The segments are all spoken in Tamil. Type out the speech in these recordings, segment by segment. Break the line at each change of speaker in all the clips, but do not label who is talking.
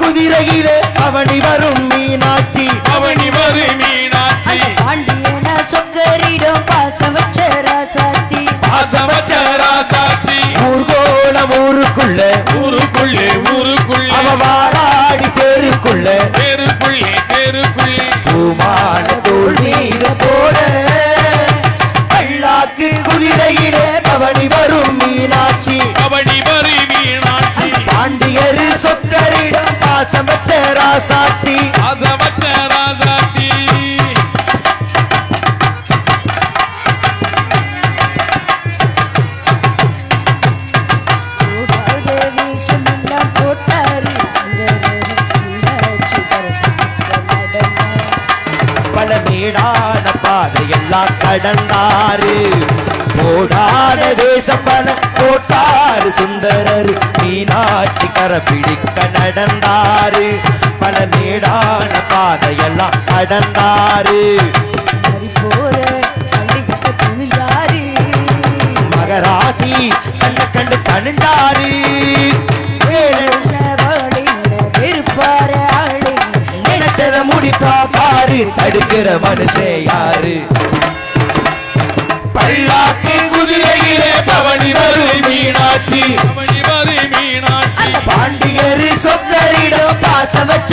குதிரையிலே அவனி வரும் மீனாட்சி
அவனி
வரும் சொக்கரிடம் பாசம் வச்ச ராசாத்தி
ஆசவச்சரா சாத்தி
ஊர்கோளம் ஊருக்குள்ள.
ஊருக்குள்ளே ஊருக்குள்ளே.
அவ வாழாடி பேருக்குள்ள
தெருக்குள்ளே தெருக்குள்ளே.
பூமான தோல் மீத போல. பல்லாக்கு குதிரையிலே அவனி வரும் மீனாட்சி.
அவனி வரு மீனாட்சி.
பாண்டியரு சொக்கரிடம் பாசம் வச்ச பாதையெல்லாம் கடந்தாரு போடாத பல போட்டாரு சுந்தரர். மீனாட்சி கர பிடிக்க நடந்தாரு பல மேடான பாதையெல்லாம் கடந்தாரு மகராசி கண்ண கண்டு கணிஞ்சாரு தடுக்கிற மனுஷன் யாரு? பல்லாக்கு குதிரையிலே பவனி வரும் மீனாட்சி.
வரு மீனாட்சி.
பாண்டியரு சொக்கரிடம் பாச வச்ச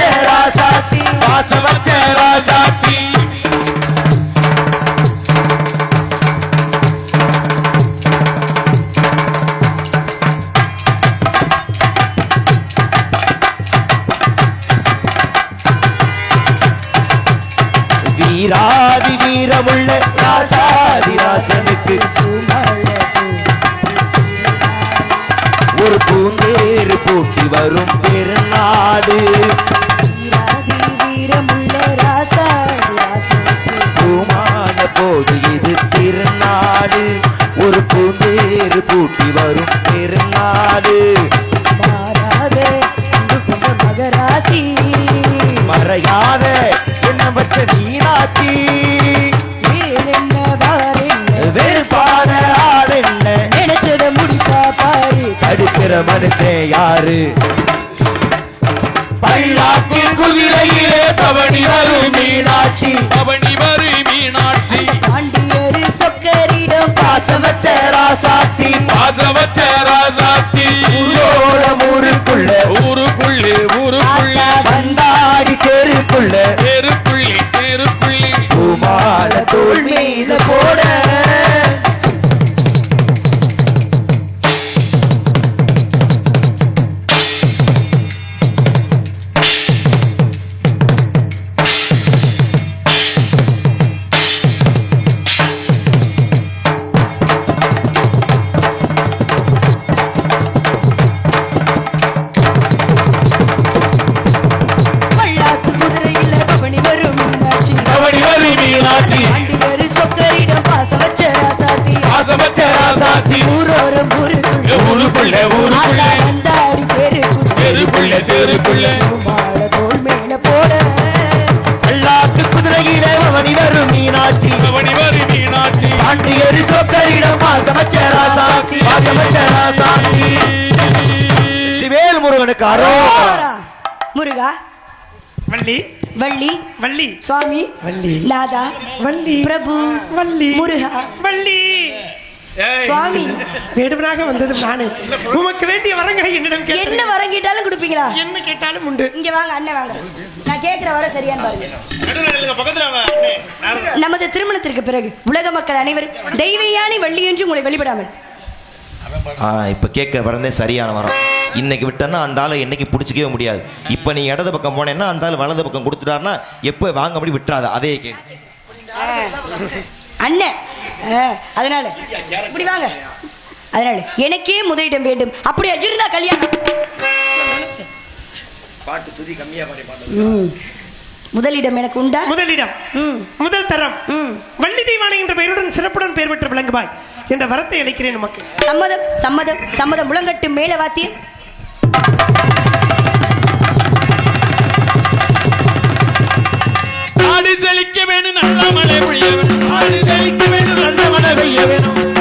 வீராதி வீரமுள்ள ராசாதி ராசனுக்கு ஒரு பூந்தேறு பூட்டி வரும் பெருநாடு. பூமான போது இது திருநாடு. ஒரு பூந்தேறு பூட்டி வரும் பெருநாடு. மறையாத என்ன பற்ற நீனாச்சி
வேறென்ன வாரென்ன
வெறுப்பான ஆள் என்ன?
நினைச்சத முடிப்பா பாரு.
தடுக்கிற மனுஷன் யாரு? பல்லாக்கின் குதிரையிலே தவணி வரும் மீனாட்சி.
அவனி
வரும் மீனாட்சி.
அவனி
வரு மீனாட்சி.
பாண்டியரு சொக்கரிடம் பாசமற்ற ராசாத்தி பாசமற்ற ராசாத்தி வேல் முருகனுக்கு அரோகரா.
முருகா.
வள்ளி.
வள்ளி.
வள்ளி.
சுவாமி.
வள்ளி.
நாதா.
வள்ளி.
பிரபு.
வள்ளி.
முருகா.
வள்ளி.
சுவாமி.
வேடுவனாக வந்தது நானு. உமக்கு வேண்டிய வரங்களை என்னிடம்
என்ன
கேட்டேன்
வரம் கேட்டாலும் கொடுப்பீங்களா?
என்ன கேட்டாலும் உண்டு.
இங்க வாங்க அண்ணன் வாங்க. நான் கேட்கிற வர சரியான்னு பாருங்க. நமது திருமணத்திற்கு பிறகு உலக மக்கள் அனைவரும் தெய்வயானி வள்ளி என்று உங்களை வெளிப்படாமல்
ஆ இப்போ கேட்க வரந்தே சரியான வரம். இன்னைக்கு விட்டேன்னா அந்த ஆளை என்னைக்கு பிடிச்சிக்கவே முடியாது. இப்போ நீ இடது பக்கம் போனேன்னா அந்த ஆள் வலது பக்கம் கொடுத்துட்டாருன்னா எப்போ வாங்க முடி விட்டுறாத. அதே கேள்வி.
அண்ணன் அதனால. இப்படி வாங்க. அதனால எனக்கே முதலிடம் வேண்டும். அப்படி அஜிருந்தா கல்யாணம்.
பாட்டு சுதி கம்மியாக பாடி பாட்டு.
முதலிடம் எனக்கு உண்டா?
முதலிடம். முதல் தரம். வள்ளி தெய்வானை என்ற பெயருடன் சிறப்புடன் பெயர் பெற்று விளங்குவாய் என்ற வரத்தை அளிக்கிறேன் உமக்கு.
சம்மதம் சம்மதம் சம்மதம். முழங்கட்டு மேல வாத்தியம்
ஆடி செழிக்க வேணும் நல்ல மழை பெய்ய வேணும்